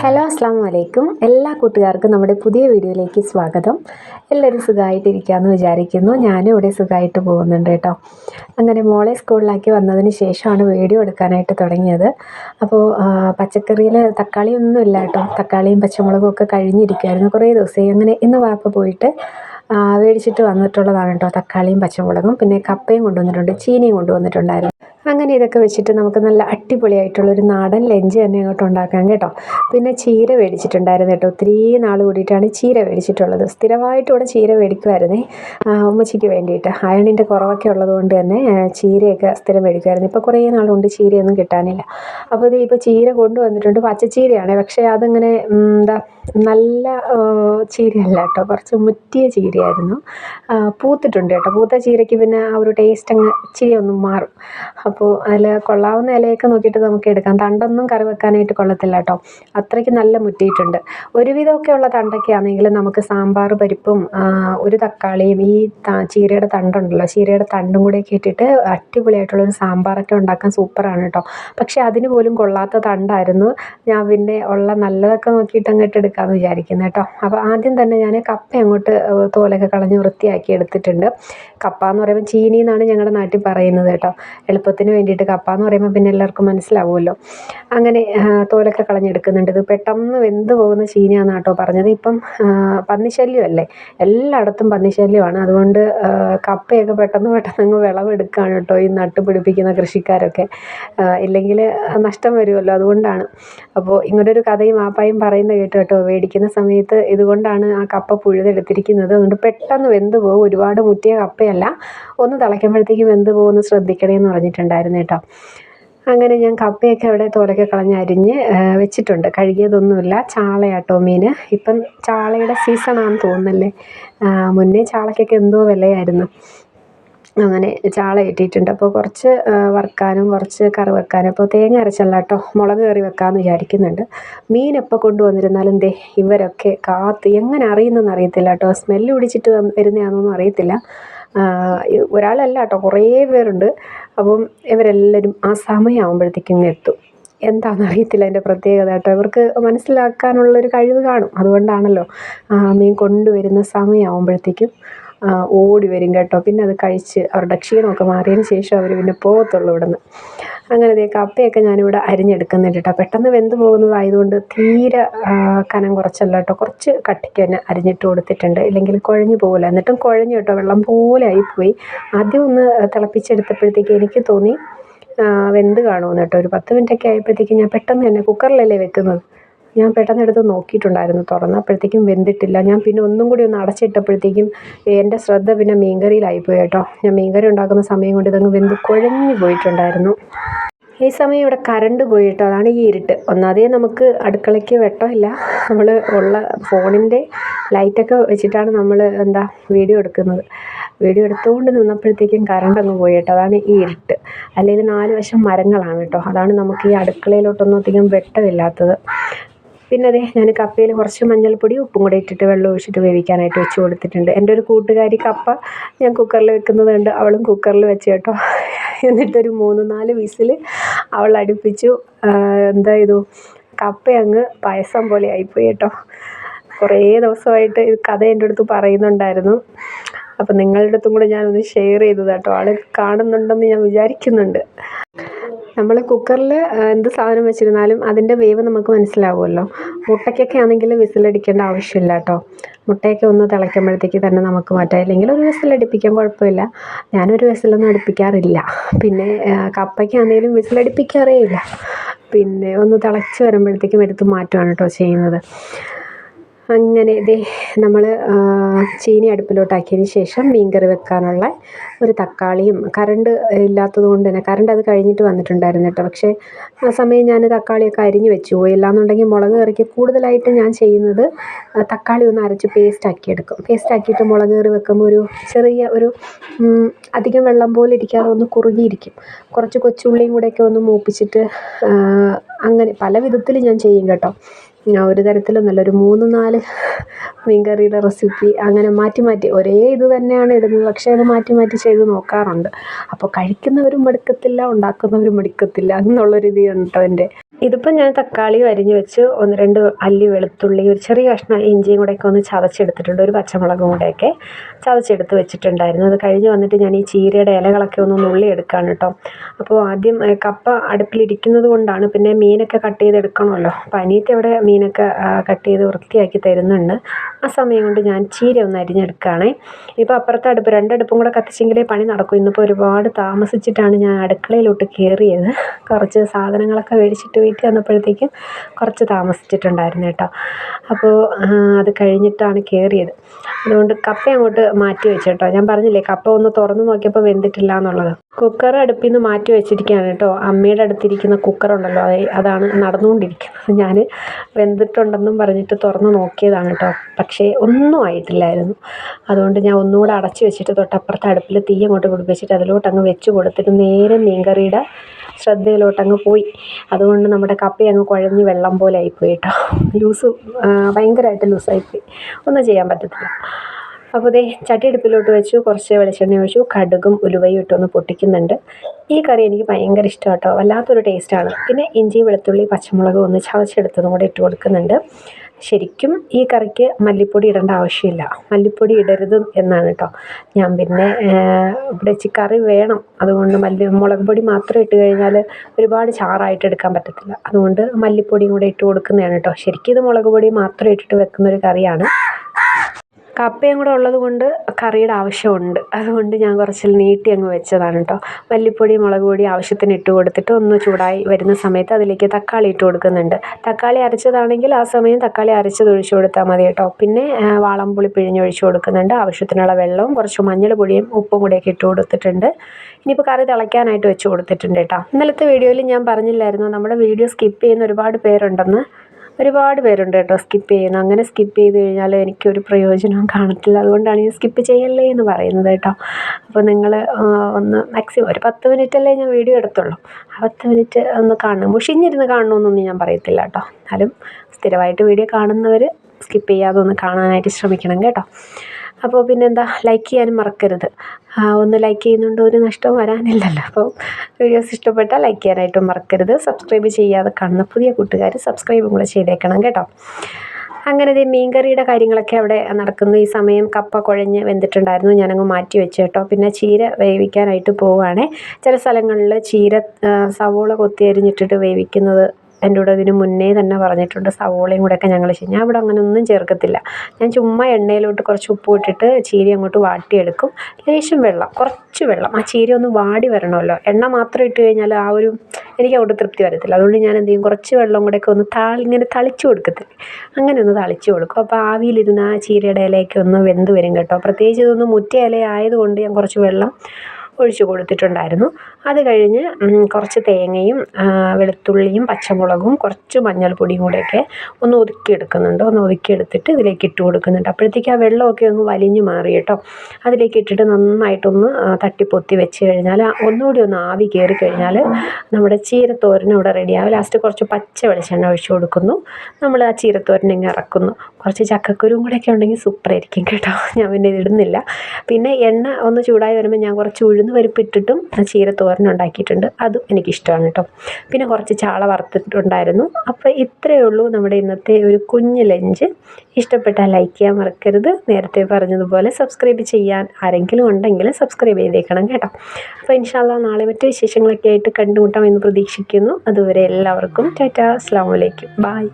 Hello അസ്സാം വലൈക്കും എല്ലാ കൂട്ടുകാർക്കും നമ്മുടെ പുതിയ വീഡിയോയിലേക്ക് സ്വാഗതം. എല്ലാവരും സുഖമായിട്ടിരിക്കാമെന്ന് വിചാരിക്കുന്നു. ഞാനും ഇവിടെ സുഖമായിട്ട് പോകുന്നുണ്ട് കേട്ടോ. അങ്ങനെ മോളെ സ്കൂളിലാക്കി വന്നതിന് ശേഷമാണ് വീഡിയോ എടുക്കാനായിട്ട് തുടങ്ങിയത്. അപ്പോൾ പച്ചക്കറിയിൽ തക്കാളി ഒന്നും ഇല്ല കേട്ടോ. തക്കാളിയും പച്ചമുളകും ഒക്കെ കഴിഞ്ഞിരിക്കുമായിരുന്നു കുറേ ദിവസമായി. അങ്ങനെ ഇന്ന് വാപ്പ പോയിട്ട് മേടിച്ചിട്ട് വന്നിട്ടുള്ളതാണ് കേട്ടോ. തക്കാളിയും പച്ചമുളകും പിന്നെ കപ്പയും കൊണ്ടുവന്നിട്ടുണ്ട് ചീനിയും കൊണ്ടുവന്നിട്ടുണ്ടായിരുന്നു. അങ്ങനെ ഇതൊക്കെ വെച്ചിട്ട് നമുക്ക് നല്ല അടിപൊളിയായിട്ടുള്ളൊരു നാടൻ ലഞ്ച് തന്നെ അങ്ങോട്ട് ഉണ്ടാക്കാം കേട്ടോ. പിന്നെ ചീര മേടിച്ചിട്ടുണ്ടായിരുന്നു കേട്ടോ. ഒത്തിരി നാൾ കൂടിയിട്ടാണ് ചീര മേടിച്ചിട്ടുള്ളത്. സ്ഥിരമായിട്ട് ഇവിടെ ചീര മേടിക്കുമായിരുന്നേ ഉമ്മച്ചിക്ക് വേണ്ടിയിട്ട്. അയണിന്റെ കുറവൊക്കെ ഉള്ളതുകൊണ്ട് തന്നെ ചീരയൊക്കെ സ്ഥിരം മേടിക്കുമായിരുന്നു ഇപ്പോൾ കുറേ നാളുകൊണ്ട് ചീരയൊന്നും കിട്ടാനില്ല. അപ്പോൾ ഇത് ഇപ്പോൾ ചീര കൊണ്ടുവന്നിട്ടുണ്ട്. പച്ചച്ചീരയാണ്. പക്ഷേ അതിങ്ങനെ എന്താ നല്ല ചീരയല്ല കേട്ടോ. കുറച്ച് മുറ്റിയ ചീരയായിരുന്നു. പൂത്തിട്ടുണ്ട് കേട്ടോ. പൂത്ത ചീരയ്ക്ക് പിന്നെ ആ ഒരു ടേസ്റ്റ് അങ്ങ് ഇച്ചിരി ഒന്നും മാറും. അപ്പോൾ അതിൽ കൊള്ളാവുന്ന ഇലയൊക്കെ നോക്കിയിട്ട് നമുക്ക് എടുക്കാം. തണ്ടൊന്നും കറി വെക്കാനായിട്ട് കൊള്ളത്തില്ല കേട്ടോ. അത്രയ്ക്ക് നല്ല മുറ്റിയിട്ടുണ്ട്. ഒരുവിധമൊക്കെ ഉള്ള തണ്ടൊക്കെ ആണെങ്കിൽ നമുക്ക് സാമ്പാർ പരിപ്പും ഒരു തക്കാളിയും ഈ ചീരയുടെ തണ്ടുണ്ടല്ലോ. ചീരയുടെ തണ്ടും കൂടെയൊക്കെ ഇട്ടിട്ട് അടിപൊളിയായിട്ടുള്ളൊരു സാമ്പാറൊക്കെ ഉണ്ടാക്കാൻ സൂപ്പറാണ് കേട്ടോ. പക്ഷേ അതിന് പോലും കൊള്ളാത്ത തണ്ടായിരുന്നു. ഞാൻ പിന്നെ ഉള്ള നല്ലതൊക്കെ നോക്കിയിട്ട് അങ്ങോട്ട് എടുക്കാമെന്ന് വിചാരിക്കുന്നത് കേട്ടോ. അപ്പോൾ ആദ്യം തന്നെ ഞാൻ കപ്പ അങ്ങോട്ട് തോലൊക്കെ കളഞ്ഞ് വൃത്തിയാക്കി എടുത്തിട്ടുണ്ട്. കപ്പ എന്ന് പറയുമ്പോൾ ചീനി എന്നാണ് ഞങ്ങളുടെ നാട്ടിൽ പറയുന്നത് കേട്ടോ. എളുപ്പത്തിന് വേണ്ടിയിട്ട് കപ്പ എന്ന് പറയുമ്പോൾ പിന്നെ എല്ലാവർക്കും മനസ്സിലാവുമല്ലോ. അങ്ങനെ തോലൊക്കെ കളഞ്ഞെടുക്കുന്നുണ്ട്. ഇത് പെട്ടെന്ന് വെന്ത് പോകുന്ന ചീനിയാണെന്ന് കേട്ടോ പറഞ്ഞത്. ഇപ്പം പന്നിശല്യമല്ലേ? എല്ലായിടത്തും പന്നിശല്യമാണ്. അതുകൊണ്ട് കപ്പയൊക്കെ പെട്ടെന്ന് പെട്ടെന്ന് അങ്ങ് വിളവെടുക്കുകയാണ് കേട്ടോ ഈ നട്ട് പിടിപ്പിക്കുന്ന കൃഷിക്കാരൊക്കെ ഇല്ലെങ്കിൽ നഷ്ടം വരുമല്ലോ അതുകൊണ്ടാണ്. അപ്പോൾ ഇങ്ങനൊരു കഥയും ആപ്പായും പറയുന്നത് കേട്ടോ കേട്ടോ. മേടിക്കുന്ന സമയത്ത് ഇതുകൊണ്ടാണ് ആ കപ്പ പുഴുതെടുത്തിരിക്കുന്നത്. അതുകൊണ്ട് പെട്ടെന്ന് വെന്ത് പോകും. ഒരുപാട് മുറ്റിയ കപ്പയല്ല. ഒന്ന് തിളയ്ക്കുമ്പോഴത്തേക്കും വെന്ത് പോകുമെന്ന് ശ്രദ്ധിക്കണേ എന്ന് പറഞ്ഞിട്ടുണ്ടായിരുന്നു കേട്ടോ. അങ്ങനെ ഞാൻ കപ്പയൊക്കെ അവിടെ തോലൊക്കെ കളഞ്ഞ് അരിഞ്ഞ് വെച്ചിട്ടുണ്ട്. കഴുകിയതൊന്നുമില്ല. ചാളയാട്ടോ മീൻ ഇപ്പം ചാളയുടെ സീസണാണെന്ന് തോന്നുന്നല്ലേ? മുന്നേ ചാളയ്ക്കൊക്കെ എന്തോ വിലയായിരുന്നു. അങ്ങനെ ചാള ഇട്ടിട്ടുണ്ട് അപ്പോൾ കുറച്ച് വറുക്കാനും കുറച്ച് കറി വെക്കാനും. അപ്പോൾ തേങ്ങ അരച്ചല്ല കേട്ടോ. മുളക് കറി വെക്കാമെന്ന് വിചാരിക്കുന്നുണ്ട്. മീൻ എപ്പോൾ കൊണ്ടുവന്നിരുന്നാലും ദേ ഇവരൊക്കെ കാത്ത് എങ്ങനെ അറിയുന്നതെന്ന് അറിയത്തില്ല കേട്ടോ. സ്മെല്ല് പിടിച്ചിട്ട് വരുന്നതാണെന്നൊന്നും അറിയത്തില്ല. ഒരാളല്ല കേട്ടോ കുറേ പേരുണ്ട്. അപ്പം ഇവരെല്ലാവരും ആ സമയമാകുമ്പോഴത്തേക്കും എത്തും. എന്താണെന്ന് അറിയത്തില്ല അതിന്റെ പ്രത്യേകത കേട്ടോ. ഇവർക്ക് മനസ്സിലാക്കാനുള്ളൊരു കഴിവ് കാണും. അതുകൊണ്ടാണല്ലോ മീൻ കൊണ്ടുവരുന്ന സമയമാകുമ്പോഴത്തേക്കും ഓടി വരും കേട്ടോ. പിന്നെ അത് കഴിച്ച് അവരുടെ ക്ഷീണമൊക്കെ മാറിയതിന് ശേഷം അവർ പിന്നെ പോകത്തുള്ളൂ ഇവിടെ നിന്ന് അങ്ങനെ ദേ കപ്പയൊക്കെ ഞാനിവിടെ അരിഞ്ഞെടുക്കുന്നുണ്ട് കേട്ടോ. പെട്ടെന്ന് വെന്ത് പോകുന്നതായതുകൊണ്ട് തീരെ കനം കുറച്ചല്ല കേട്ടോ. കുറച്ച് കട്ടിക്ക് തന്നെ അരിഞ്ഞിട്ട് കൊടുത്തിട്ടുണ്ട്. ഇല്ലെങ്കിൽ കുഴഞ്ഞു പോകില്ല. എന്നിട്ടും കുഴഞ്ഞു കേട്ടോ. വെള്ളം പോലെ ആയിപ്പോയി. ആദ്യം ഒന്ന് തിളപ്പിച്ചെടുത്തപ്പോഴത്തേക്ക് എനിക്ക് തോന്നി വെന്ത് കാണുമെന്ന് കേട്ടോ. ഒരു പത്ത് മിനിറ്റൊക്കെ ആയപ്പോഴത്തേക്ക് ഞാൻ പെട്ടെന്ന് തന്നെ കുക്കറിലല്ലേ വെക്കുന്നത്? ഞാൻ പെട്ടെന്ന് എടുത്ത് നോക്കിയിട്ടുണ്ടായിരുന്നു തുറന്നപ്പോഴത്തേക്കും വെന്തിട്ടില്ല. ഞാൻ പിന്നെ ഒന്നും കൂടി ഒന്ന് അടച്ചിട്ടപ്പോഴത്തേക്കും എന്റെ ശ്രദ്ധ പിന്നെ മീൻകറിയിലായിപ്പോയി കേട്ടോ. ഞാൻ മീൻകറി ഉണ്ടാക്കുന്ന സമയം കൊണ്ട് ഇതങ്ങ് വെന്ത് കുഴഞ്ഞു പോയിട്ടുണ്ടായിരുന്നു. ഈ സമയം ഇവിടെ കറണ്ട് പോയിട്ടോ അതാണ് ഈ ഇരുട്ട്. ഒന്നാതെ നമുക്ക് അടുക്കളയ്ക്ക് വെട്ടമില്ല നമ്മൾ ഉള്ള ഫോണിന്റെ ലൈറ്റൊക്കെ വെച്ചിട്ടാണ് നമ്മൾ എന്താ വീഡിയോ എടുക്കുന്നത്. വീഡിയോ എടുത്തുകൊണ്ട് നിന്നപ്പോഴത്തേക്കും കറണ്ട് അങ്ങ് പോയി അതാണ് ഈ ഇരുട്ട്. അല്ലെങ്കിൽ നാല് വശം മരങ്ങളാണ് കേട്ടോ. അതാണ് നമുക്ക് ഈ അടുക്കളയിലോട്ടൊന്നും അധികം വെട്ടമില്ലാത്തത്. പിന്നെ അതെ ഞാൻ കപ്പയിൽ കുറച്ച് മഞ്ഞൾപ്പൊടി ഉപ്പും കൂടെ ഇട്ടിട്ട് വെള്ളം ഒഴിച്ചിട്ട് വേവിക്കാനായിട്ട് വെച്ച് കൊടുത്തിട്ടുണ്ട്. എന്റെ ഒരു കൂട്ടുകാരി കപ്പ ഞാൻ കുക്കറിൽ വെക്കുന്നത് കണ്ട് അവളും കുക്കറിൽ വെച്ച് കേട്ടോ. എന്നിട്ടൊരു മൂന്ന് നാല് വിസിൽ അവൾ അടുപ്പിച്ചു. എന്താ ചെയ്തു കപ്പ അങ്ങ് പായസം പോലെ ആയിപ്പോയി കേട്ടോ. കുറേ ദിവസമായിട്ട് കഥ എന്റെ അടുത്ത് പറയുന്നുണ്ടായിരുന്നു. അപ്പം നിങ്ങളുടെ അടുത്തും കൂടെ ഞാനൊന്ന് ഷെയർ ചെയ്തത് കേട്ടോ ആൾ കാണുന്നുണ്ടെന്ന് ഞാൻ വിചാരിക്കുന്നുണ്ട്. നമ്മൾ കുക്കറിൽ എന്ത് സാധനം വെച്ചിരുന്നാലും അതിന്റെ വേവ് നമുക്ക് മനസ്സിലാവുമല്ലോ. മുട്ടയ്ക്കൊക്കെ ആണെങ്കിൽ വിസിലടിക്കേണ്ട ആവശ്യമില്ല കേട്ടോ മുട്ടയൊക്കെ ഒന്ന് തിളയ്ക്കുമ്പോഴത്തേക്ക് തന്നെ നമുക്ക് മാറ്റാം. അല്ലെങ്കിൽ ഒരു വിസിലടിപ്പിക്കാൻ കുഴപ്പമില്ല. ഞാനൊരു വിസിലൊന്നും അടുപ്പിക്കാറില്ല. പിന്നെ കപ്പയ്ക്കാണെങ്കിലും വിസിലടിപ്പിക്കാറേ ഇല്ല പിന്നെ ഒന്ന് തിളച്ച് വരുമ്പോഴത്തേക്കും എടുത്ത് മാറ്റുകയാണ് കേട്ടോ ചെയ്യുന്നത്. അങ്ങനെ ഇതേ നമ്മൾ ചീനി അടുപ്പിലോട്ടാക്കിയതിന് ശേഷം മീൻകറി വെക്കാനുള്ള ഒരു തക്കാളിയും കറണ്ട് ഇല്ലാത്തത് കൊണ്ട് തന്നെ കറണ്ട് അത് കഴിഞ്ഞിട്ട് വന്നിട്ടുണ്ടായിരുന്നു കേട്ടോ. പക്ഷേ ആ സമയം ഞാൻ തക്കാളിയൊക്കെ അരിഞ്ഞ് വെച്ചു പോയി. ഇല്ലാന്നുണ്ടെങ്കിൽ മുളക് കറിക്ക് കൂടുതലായിട്ട് ഞാൻ ചെയ്യുന്നത് തക്കാളി ഒന്ന് അരച്ച് പേസ്റ്റ് ആക്കി എടുക്കും. പേസ്റ്റ് ആക്കിയിട്ട് മുളക് കറി വെക്കുമ്പോൾ ഒരു ചെറിയ ഒരു അധികം വെള്ളം പോലെ ഇരിക്കാതെ ഒന്ന് കുറുകിയിരിക്കും. കുറച്ച് കൊച്ചുള്ളിയും കൂടെയൊക്കെ ഒന്ന് മൂപ്പിച്ചിട്ട് അങ്ങനെ പല വിധത്തിൽ ഞാൻ ചെയ്യും കേട്ടോ. ഒരു തരത്തിലൊന്നുമല്ല ഒരു മൂന്ന് നാല് മീൻകറിയുടെ റെസിപ്പി അങ്ങനെ മാറ്റി മാറ്റി ഒരേ ഇത് തന്നെയാണ് ഇടുന്നത്. പക്ഷേ അത് മാറ്റി മാറ്റി ചെയ്ത് നോക്കാറുണ്ട്. അപ്പോൾ കഴിക്കുന്നവരും മടുക്കത്തില്ല ഉണ്ടാക്കുന്നവരും മടുക്കത്തില്ല എന്നുള്ളൊരു ഇത് എന്റെ ഇതിപ്പോൾ ഞാൻ തക്കാളി അരിഞ്ഞു വെച്ച് ഒന്ന് രണ്ട് അല്ലി വെളുത്തുള്ളി ഒരു ചെറിയ കഷ്ണം ഇഞ്ചിയും കൂടെയൊക്കെ ഒന്ന് ചതച്ചെടുത്തിട്ടുണ്ട് ഒരു പച്ചമുളകും കൂടെയൊക്കെ ചതച്ചെടുത്ത് വെച്ചിട്ടുണ്ടായിരുന്നു. അത് കഴിഞ്ഞ് വന്നിട്ട് ഞാൻ ഈ ചീരയുടെ ഇലകളൊക്കെ ഒന്ന് നുള്ളി എടുക്കുകയാണ് കേട്ടോ. അപ്പോൾ ആദ്യം കപ്പ അടുപ്പിലിരിക്കുന്നത് കൊണ്ടാണ് പിന്നെ മീനൊക്കെ കട്ട് ചെയ്തെടുക്കണമല്ലോ. അപ്പോൾ അനിയത്തി അവിടെ മീനൊക്കെ കട്ട് ചെയ്ത് വൃത്തിയാക്കി തരുന്നുണ്ട്. ആ സമയം കൊണ്ട് ഞാൻ ചീര ഒന്ന് അരിഞ്ഞെടുക്കുകയാണ്. ഇപ്പോൾ അപ്പുറത്തെ അടുപ്പ് രണ്ടടുപ്പും കൂടെ കത്തിച്ചെങ്കിലേ പണി നടക്കും. ഇന്നിപ്പോൾ ഒരുപാട് താമസിച്ചിട്ടാണ് ഞാൻ അടുക്കളയിലോട്ട് കയറിയത് കുറച്ച് സാധനങ്ങളൊക്കെ മേടിച്ചിട്ട് വീട്ടിൽ വന്നപ്പോഴത്തേക്കും കുറച്ച് താമസിച്ചിട്ടുണ്ടായിരുന്നു കേട്ടോ. അപ്പോൾ അത് കഴിഞ്ഞിട്ടാണ് കയറിയത് അതുകൊണ്ട് കപ്പ അങ്ങോട്ട് മാറ്റി വെച്ചു കേട്ടോ. ഞാൻ പറഞ്ഞില്ലേ കപ്പ ഒന്ന് തുറന്ന് നോക്കിയപ്പോൾ വെന്തിട്ടില്ല എന്നുള്ളത്. കുക്കർ അടുപ്പിൽ നിന്ന് മാറ്റി വെച്ചിരിക്കുകയാണ് കേട്ടോ. അമ്മയുടെ അടുത്തിരിക്കുന്ന കുക്കറുണ്ടല്ലോ അതാണ് നടന്നുകൊണ്ടിരിക്കുന്നത്. ഞാൻ വെന്തിട്ടുണ്ടെന്നും പറഞ്ഞിട്ട് തുറന്ന് നോക്കിയതാണ് കേട്ടോ. പക്ഷേ ഒന്നും ആയിട്ടില്ലായിരുന്നു. അതുകൊണ്ട് ഞാൻ ഒന്നുകൂടെ അടച്ചു വെച്ചിട്ട് തൊട്ടപ്പുറത്തെ അടുപ്പിൽ തീ അങ്ങോട്ട് പിടിപ്പിച്ചിട്ട് അതിലോട്ട് അങ്ങ് വെച്ച് കൊടുത്തിട്ട് നേരെ മീൻകറിയുടെ ശ്രദ്ധയിലോട്ടങ്ങ് പോയി. അതുകൊണ്ട് നമ്മുടെ കപ്പ അങ്ങ് കുഴഞ്ഞ് വെള്ളം പോലെ ആയിപ്പോയി കേട്ടോ. ലൂസ് ഭയങ്കരമായിട്ട് ലൂസായിപ്പോയി. ഒന്നും ചെയ്യാൻ പറ്റത്തില്ല. അപ്പോൾ ദേ ചട്ടിയെടുപ്പിലോട്ട് വെച്ചു കുറച്ച് വെളിച്ചെണ്ണ ഒഴിച്ചു കടുകും ഉലുവയും ഇട്ടൊന്ന് പൊട്ടിക്കുന്നുണ്ട്. ഈ കറി എനിക്ക് ഭയങ്കര ഇഷ്ടം കേട്ടോ. വല്ലാത്തൊരു ടേസ്റ്റാണ് പിന്നെ ഇഞ്ചി വെളുത്തുള്ളി പച്ചമുളക് ഒന്ന് ചതച്ചെടുത്തതും കൂടെ ഇട്ട് കൊടുക്കുന്നുണ്ട്. ശരിക്കും ഈ കറിക്ക് മല്ലിപ്പൊടി ഇടേണ്ട ആവശ്യമില്ല. മല്ലിപ്പൊടി ഇടരുത് എന്നാണ് കേട്ടോ ഞാൻ പിന്നെ ഇവിടെ കറി വേണം. അതുകൊണ്ട് മല്ലി മുളക് പൊടി മാത്രം ഇട്ട് കഴിഞ്ഞാൽ ഒരുപാട് ചാറായിട്ട് എടുക്കാൻ പറ്റത്തില്ല. അതുകൊണ്ട് മല്ലിപ്പൊടിയും കൂടെ ഇട്ട് കൊടുക്കുന്നതാണ് കേട്ടോ ശരിക്കും ഇത് മുളക് പൊടി മാത്രം ഇട്ടിട്ട് വെക്കുന്നൊരു കറിയാണ്. കപ്പയും കൂടെ ഉള്ളത് കൊണ്ട് കറിയുടെ ആവശ്യമുണ്ട്. അതുകൊണ്ട് ഞാൻ കുറച്ച് നീട്ടി അങ്ങ് വെച്ചതാണ് കേട്ടോ മല്ലിപ്പൊടി മുളക് പൊടി ആവശ്യത്തിന് ഇട്ട് കൊടുത്തിട്ട് ഒന്ന് ചൂടായി വരുന്ന സമയത്ത് അതിലേക്ക് തക്കാളി ഇട്ട് കൊടുക്കുന്നുണ്ട്. തക്കാളി അരച്ചതാണെങ്കിൽ ആ സമയം തക്കാളി അരച്ചത് ഒഴിച്ചു കൊടുത്താൽ മതി കേട്ടോ പിന്നെ വാളംപുളി പിഴിഞ്ഞൊഴിച്ച് കൊടുക്കുന്നുണ്ട്. ആവശ്യത്തിനുള്ള വെള്ളവും കുറച്ച് മഞ്ഞൾ പൊടിയും ഉപ്പും കൂടെയൊക്കെ ഇട്ട് കൊടുത്തിട്ടുണ്ട്. ഇനിയിപ്പോൾ കറി തിളയ്ക്കാനായിട്ട് വെച്ച് കൊടുത്തിട്ടുണ്ട് കേട്ടോ ഇന്നലത്തെ വീഡിയോയിൽ ഞാൻ പറഞ്ഞില്ലായിരുന്നു. നമ്മുടെ വീഡിയോ സ്കിപ്പ് ചെയ്യുന്ന ഒരുപാട് പേരുണ്ടെന്ന്. ഒരുപാട് പേരുണ്ട് കേട്ടോ സ്കിപ്പ് ചെയ്യുന്ന. അങ്ങനെ സ്കിപ്പ് ചെയ്ത് കഴിഞ്ഞാൽ എനിക്കൊരു പ്രയോജനവും കാണത്തില്ല. അതുകൊണ്ടാണ് ഞാൻ സ്കിപ്പ് ചെയ്യല്ലേ എന്ന് പറയുന്നത് കേട്ടോ. അപ്പോൾ നിങ്ങൾ ഒന്ന് മാക്സിമം ഒരു പത്ത് മിനിറ്റ് അല്ലേ ഞാൻ വീഡിയോ എടുത്തുള്ളൂ. ആ പത്ത് മിനിറ്റ് ഒന്ന് കാണണം മുഷിഞ്ഞിരുന്ന് കാണണമെന്നൊന്നും ഞാൻ പറയത്തില്ല കേട്ടോ. എന്നാലും സ്ഥിരമായിട്ട് വീഡിയോ കാണുന്നവർ സ്കിപ്പ് ചെയ്യാതെ ഒന്ന് കാണാനായിട്ട് ശ്രമിക്കണം കേട്ടോ. അപ്പോൾ പിന്നെന്താ ലൈക്ക് ചെയ്യാനും മറക്കരുത്. ഒന്ന് ലൈക്ക് ചെയ്യുന്നുണ്ട് ഒരു നഷ്ടവും വരാനില്ലല്ലോ. അപ്പോൾ വീഡിയോസ് ഇഷ്ടപ്പെട്ടാൽ ലൈക്ക് ചെയ്യാനായിട്ടും മറക്കരുത്. സബ്സ്ക്രൈബ് ചെയ്യാതെ കാണുന്ന പുതിയ കൂട്ടുകാർ സബ്സ്ക്രൈബും കൂടെ ചെയ്തേക്കണം കേട്ടോ. അങ്ങനെ ഇതേ മീൻകറിയുടെ കാര്യങ്ങളൊക്കെ അവിടെ നടക്കുന്നു. ഈ സമയം കപ്പ കുഴഞ്ഞ് വെന്തിട്ടുണ്ടായിരുന്നു. ഞാനങ്ങ് മാറ്റി വെച്ചു കേട്ടോ. പിന്നെ ചീര വേവിക്കാനായിട്ട് പോവുകയാണേ ചില സ്ഥലങ്ങളിൽ ചീര സവോള കൊത്തി അരിഞ്ഞിട്ടിട്ട് വേവിക്കുന്നത് എന്റെ കൂടെ ഇതിന് മുന്നേ തന്നെ പറഞ്ഞിട്ടുണ്ട് സവോളയും കൂടെയൊക്കെ ഞങ്ങൾ ഞാൻ ഇവിടെ അങ്ങനെ ഒന്നും ചേർക്കത്തില്ല. ഞാൻ ചുമ്മാ എണ്ണയിലോട്ട് കുറച്ച് ഉപ്പ് ഇട്ടിട്ട് ചീര അങ്ങോട്ട് വാട്ടിയെടുക്കും. ലേശം വെള്ളം കുറച്ച് വെള്ളം. ആ ചീര ഒന്ന് വാടി വരണമല്ലോ. എണ്ണ മാത്രം ഇട്ട് കഴിഞ്ഞാൽ ആ ഒരു എനിക്ക് അവിടെ തൃപ്തി വരത്തില്ല. അതുകൊണ്ട് ഞാൻ എന്ത് കുറച്ച് വെള്ളം കൂടെയൊക്കെ ഒന്ന് താളി ഇങ്ങനെ തളിച്ചു കൊടുക്കത്തില്ല. അങ്ങനെ ഒന്ന് തളിച്ച് കൊടുക്കും. അപ്പോൾ ആവിയിലിരുന്ന് ആ ചീരയുടെ ഇലയൊക്കെ ഒന്ന് വെന്ത് വരും കേട്ടോ. പ്രത്യേകിച്ച് ഇതൊന്ന് മുറ്റ ഇല ആയതുകൊണ്ട് ഞാൻ കുറച്ച് വെള്ളം ഒഴിച്ചു കൊടുത്തിട്ടുണ്ടായിരുന്നു. അത് കഴിഞ്ഞ് കുറച്ച് തേങ്ങയും വെളുത്തുള്ളിയും പച്ചമുളകും കുറച്ച് മഞ്ഞൾപ്പൊടിയും കൂടെയൊക്കെ ഒന്ന് ഒതുക്കിയെടുക്കുന്നുണ്ട് ഒന്ന് ഒതുക്കിയെടുത്തിട്ട് ഇതിലേക്ക് ഇട്ട് കൊടുക്കുന്നുണ്ട്. അപ്പോഴത്തേക്ക് ആ വെള്ളമൊക്കെ ഒന്ന് വലിഞ്ഞു മാറി കേട്ടോ. അതിലേക്ക് ഇട്ടിട്ട് നന്നായിട്ടൊന്ന് തട്ടിപ്പൊത്തി വെച്ച് കഴിഞ്ഞാൽ ഒന്നുകൂടി ഒന്ന് ആവി കയറി കഴിഞ്ഞാൽ നമ്മുടെ ചീരത്തോരൻ ഇവിടെ റെഡിയാവും ലാസ്റ്റ് കുറച്ച് പച്ച വെളിച്ചെണ്ണ ഒഴിച്ചു കൊടുക്കുന്നു. നമ്മൾ ആ ചീരത്തോരൻ ഇങ്ങനെ ഇറക്കുന്നു. കുറച്ച് ചക്കക്കുരുവും ഒക്കെ ഉണ്ടെങ്കിൽ സൂപ്പറായിരിക്കും കേട്ടോ. ഞാൻ പിന്നെ ഇടുന്നില്ല. പിന്നെ എണ്ണ ഒന്ന് ചൂടായി വരുമ്പോൾ ഞാൻ കുറച്ച് ഉഴുന്ന് പരിപ്പിട്ടിട്ടും ചീര തോരനുണ്ടാക്കിയിട്ടുണ്ട് അതും എനിക്കിഷ്ടമാണ് കേട്ടോ. പിന്നെ കുറച്ച് ചാള വറുത്തിട്ടുണ്ടായിരുന്നു. അപ്പോൾ ഇത്രയേ ഉള്ളൂ നമ്മുടെ ഇന്നത്തെ ഒരു കുഞ്ഞ് ലഞ്ച്. ഇഷ്ടപ്പെട്ടാൽ ലൈക്ക് ചെയ്യാൻ മറക്കരുത്. നേരത്തെ പറഞ്ഞതുപോലെ സബ്സ്ക്രൈബ് ചെയ്യാൻ ആരെങ്കിലും ഉണ്ടെങ്കിൽ സബ്സ്ക്രൈബ് ചെയ്തേക്കണം കേട്ടോ. അപ്പോൾ ഇൻഷാല്ല നാളെ മറ്റു വിശേഷങ്ങളൊക്കെ ആയിട്ട് കണ്ടുമുട്ടാം എന്ന് പ്രതീക്ഷിക്കുന്നു. അതുവരെ എല്ലാവർക്കും ടാറ്റ. അസ്സാം ബായ്